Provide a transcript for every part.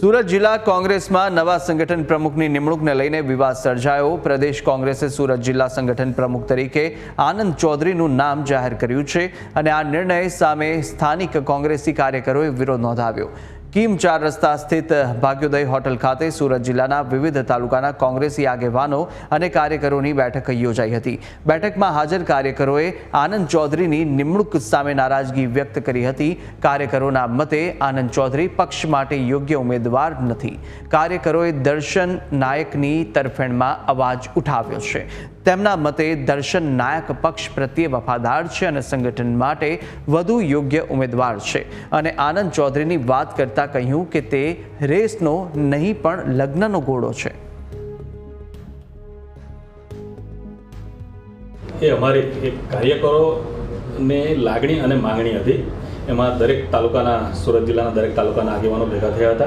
સુરત જિલ્લા કોંગ્રેસમાં નવા સંગઠન પ્રમુખની નિમણૂકને લઈને વિવાદ સર્જાયો. પ્રદેશ કોંગ્રેસે સુરત જિલ્લા સંગઠન પ્રમુખ તરીકે આનંદ ચૌધરીનું નામ જાહેર કર્યું છે અને આ નિર્ણય સામે સ્થાનિક કોંગ્રેસી કાર્યકરોએ વિરોધ નોંધાવ્યો. કીમ ચાર રસ્તા સ્થિત ભાગ્યોદય હોટલ ખાતે સુરત જિલ્લાના વિવિધ તાલુકાના કોંગ્રેસી આગેવાનો અને કાર્યકરોની બેઠક યોજાઈ હતી. બેઠકમાં હાજર કાર્યકરોએ આનંદ ચૌધરીની નિમણૂક સામે નારાજગી વ્યક્ત કરી હતી. કાર્યકરોના મતે આનંદ ચૌધરી પક્ષ માટે યોગ્ય ઉમેદવાર નથી. કાર્યકરોએ દર્શન નાયકની તરફેણમાં અવાજ ઉઠાવ્યો છે. તેમના મતે દર્શન નાયક પક્ષ પ્રત્યે વફાદાર છે અને સંગઠન માટે વધુ યોગ્ય ઉમેદવાર છે. અને આનંદ ચૌધરીની વાત કરતા કહ્યું કે તે રેસનો નહીં પણ લગ્નનો ઘોડો છે. એ અમારી એક કાર્યકરોને લાગણી અને માંગણી હતી. એમાં દરેક તાલુકાના, સુરત જિલ્લાના દરેક તાલુકાના આગેવાનો ભેગા થયા હતા.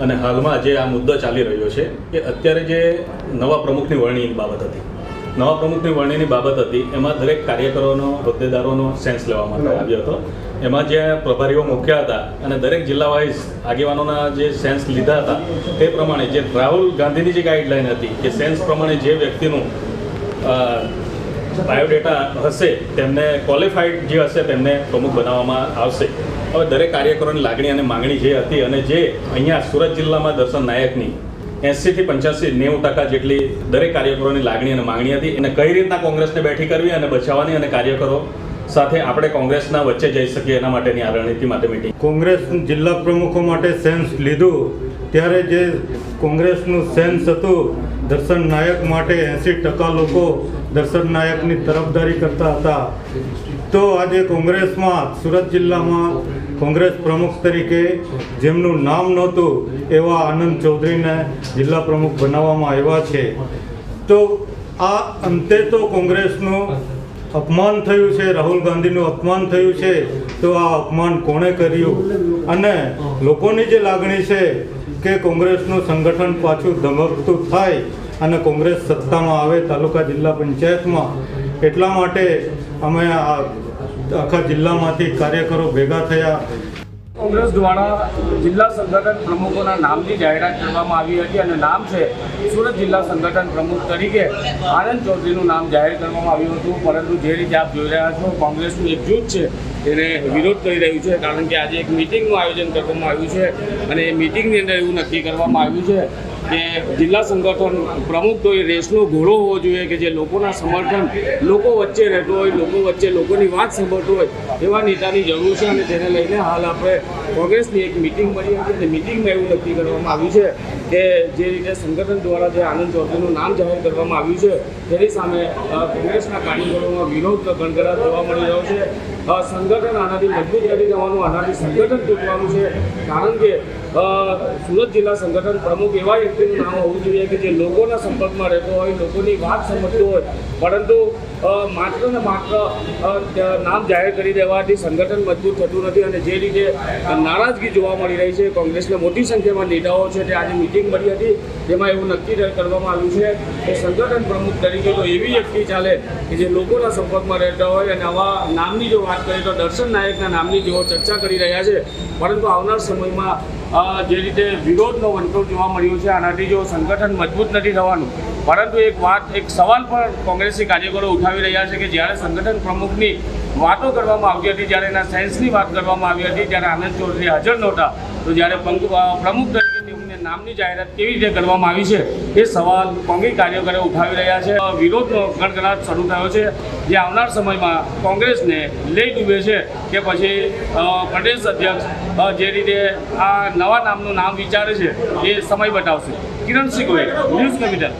અને હાલમાં જે આ મુદ્દો ચાલી રહ્યો છે, એ અત્યારે જે નવા પ્રમુખની વરણીની બાબત હતી. નવા પ્રમુખની વરણીની બાબત હતી. એમાં દરેક કાર્યકરોનો, હોદ્દેદારોનો સેન્સ લેવામાં આવ્યો હતો. એમાં જે પ્રભારીઓ મુખ્યા હતા અને દરેક જિલ્લા વાઇઝ આગેવાનોના જે સેન્સ લીધા હતા, તે પ્રમાણે જે રાહુલ ગાંધીની જે ગાઈડલાઈન હતી કે સેન્સ પ્રમાણે જે વ્યક્તિનું બાયોડેટા હશે, તેમને ક્વોલિફાઈડ જે હશે, તેમને પ્રમુખ બનાવવામાં આવશે. હવે દરેક કાર્યકરોની લાગણી અને માંગણી જે હતી અને જે અહીંયા સુરત જિલ્લામાં દર્શન નાયકની એંસીથી પંચ્યાસી નેવું ટકા જેટલી દરેક કાર્યકરોની લાગણી અને માંગણી હતી. અને કઈ રીતના કોંગ્રેસને બેઠી કરવી અને બચાવવાની અને કાર્યકરો સાથે આપણે કોંગ્રેસના વચ્ચે જઈ શકીએ એના માટેની આ રણનીતિ માટે મિટિંગ કોંગ્રેસ જિલ્લા પ્રમુખો માટે સેન્સ લીધું. ત્યારે જે કોંગ્રેસનું સેન્સ હતું, દર્શન નાયક માટે એંસી ટકા લોકો દર્શન નાયકની તરફદારી કરતા હતા. તો આજે કોંગ્રેસમાં, સુરત જિલ્લામાં કોંગ્રેસ પ્રમુખ તરીકે જેમનું નામ નહોતું એવા આનંદ ચૌધરીને જિલ્લા પ્રમુખ બનાવવામાં આવ્યા છે. તો આ અંતે તો કોંગ્રેસનું અપમાન થયું છે, રાહુલ ગાંધીનું અપમાન થયું છે, તો આ અપમાન કોણે કર્યું? અને લોકોની જે લાગણી છે કે કોંગ્રેસનું સંગઠન પાછું ધમકતું થાય અને કોંગ્રેસ સત્તામાં આવે તાલુકા જિલ્લા પંચાયતમાં, એટલા માટે અમે આ આખા જિલ્લામાંથી કાર્યકરો ભેગા થયા. કોંગ્રેસ દ્વારા જિલ્લા સંગઠન પ્રમુખોના નામની જાહેરાત કરવામાં આવી હતી અને નામ છે સુરત જિલ્લા સંગઠન પ્રમુખ તરીકે આનંદ ચૌધરીનું નામ જાહેર કરવામાં આવ્યું હતું. પરંતુ જે રીતે આપ જોઈ રહ્યા છો, કોંગ્રેસનું એક જૂથ છે, તેને વિરોધ કરી રહ્યું છે, કારણ કે આજે એક મિટિંગનું આયોજન કરવામાં આવ્યું છે અને એ મિટિંગની અંદર એવું નક્કી કરવામાં આવ્યું છે કે જિલ્લા સંગઠન પ્રમુખ તો એ રેસનો ઘોડો હોવો જોઈએ કે જે લોકોના સમર્થન લોકો વચ્ચે રહેતો હોય, લોકો વચ્ચે લોકોની વાત સાંભળતો હોય, એવા નેતાની જરૂર છે અને તેને લઈને હાલ આપણે કોંગ્રેસની એક મિટિંગ મળી હતી તે મિટિંગમાં એવું નક્કી કરવામાં આવ્યું છે કે જે રીતે સંગઠન દ્વારા જે આનંદ ચૌધરીનું નામ જાહેર કરવામાં આવ્યું છે, તેની સામે કોંગ્રેસના કાર્યકરોમાં વિરોધ ગણગડાટ જોવા મળી રહ્યો છે. સંગઠન આનાથી મજબૂત કરી દેવાનું, આનાથી સંગઠન તૂટવાનું છે. કારણ કે સુરત જિલ્લા સંગઠન પ્રમુખ એવા વ્યક્તિનું નામ હોવું જોઈએ કે જે લોકોના સંપર્કમાં રહેતો હોય, લોકોની વાત સમજતો હોય. પરંતુ માત્ર ને માત્ર નામ જાહેર કરી દેવાથી સંગઠન મજબૂત થતું નથી અને જે રીતે નારાજગી જોવા મળી રહી છે, કોંગ્રેસના મોટી સંખ્યામાં નેતાઓ છે તે આજે મિટિંગ મળી હતી જેમાં એવું નક્કી કરવામાં આવ્યું છે કે સંગઠન પ્રમુખ તરીકે તો એવી વ્યક્તિ ચાલે કે જે લોકોના સંપર્કમાં રહેતા હોય અને આવા નામની જો વાત કરીએ તો દર્શન નાયકના નામની જેઓ ચર્ચા કરી રહ્યા છે. પરંતુ આવનાર સમયમાં જે રીતે વિરોધનો વંટોળ જોવા મળ્યો છે, આનાથી જો સંગઠન મજબૂત નથી થવાનું, પરંતુ એક વાત, એક સવાલ પણ કોંગ્રેસી કાર્યકરો ઉઠાવી રહ્યા છે કે જ્યારે સંગઠન પ્રમુખની વાતો કરવામાં આવતી હતી, જ્યારે એના સેન્સની વાત કરવામાં આવી હતી જ્યારે આનંદ ચૌધરી હાજર નહોતા. તો જ્યારે પ્રમુખ તરીકે નામની જાહેરાત કેવી રીતે કરવામાં આવી છે એ સવાલ કોંગ્રેસ કાર્યકરો ઉઠાવી રહ્યા છે. વિરોધનો ગણગણાટ શરૂ થયો છે. જે આવનાર સમયમાં કોંગ્રેસને લઈ ડૂબે છે કે પછી પ્રદેશ અધ્યક્ષ જે રીતે આ નવા નામનું નામ વિચારે છે એ સમય બતાવશે. Kiran Singh Goyal news capital.